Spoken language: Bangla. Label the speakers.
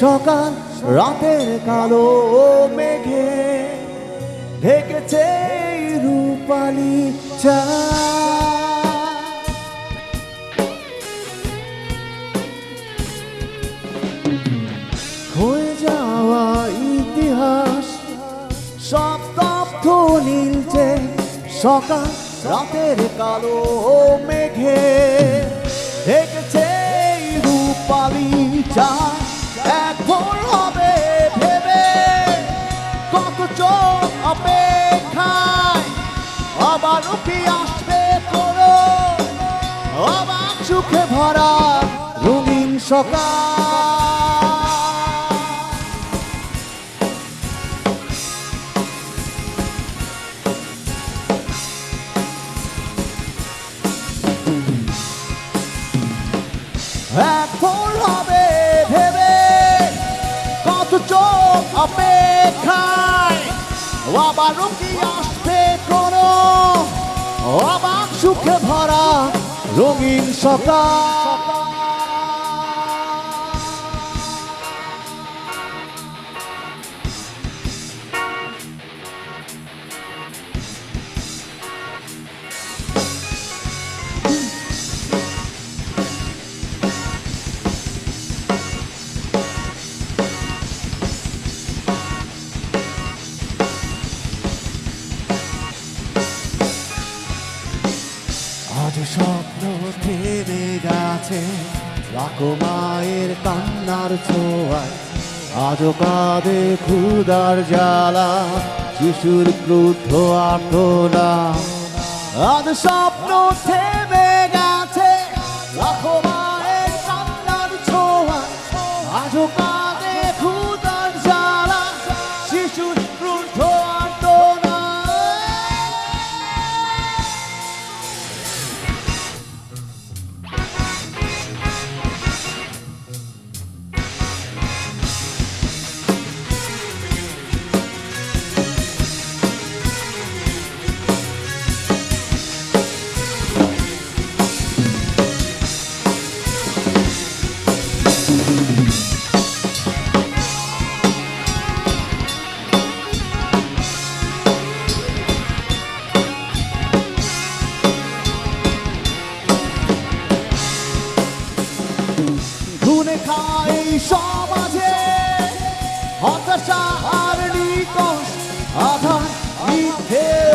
Speaker 1: সকাল, রাতের কালো মেঘে। ঢেকেছে রূপালি চা হয়ে যাওয়া ইতিহাস তথ্য নীলছে সকাল, রাতের কালো মেঘে। এই রূপালি চা, এক ভোর হবে ভেবে কত চোখ অপেক্ষায়। আবার কি আসবে করো অবাক সুখে ভরা রঙিন সকাল। অপেক্ষায়। আবারও কি আসতে কোনো অবাক সুখে ভরা রঙিন সকাল। গেছে রাখো মায়ের কান্নার ছোঁয়ায়। আজ কাঁদে ক্ষুদার জ্বালা। শিশুর ক্রুদ্ধ আর্তনা। আজ স্বপ্ন থেমে গেছে। লাখো মায়ের কান্নার ছোঁয়ায়। আজ সমাজে হতাশা আর নিকশ আধার মিথ্যে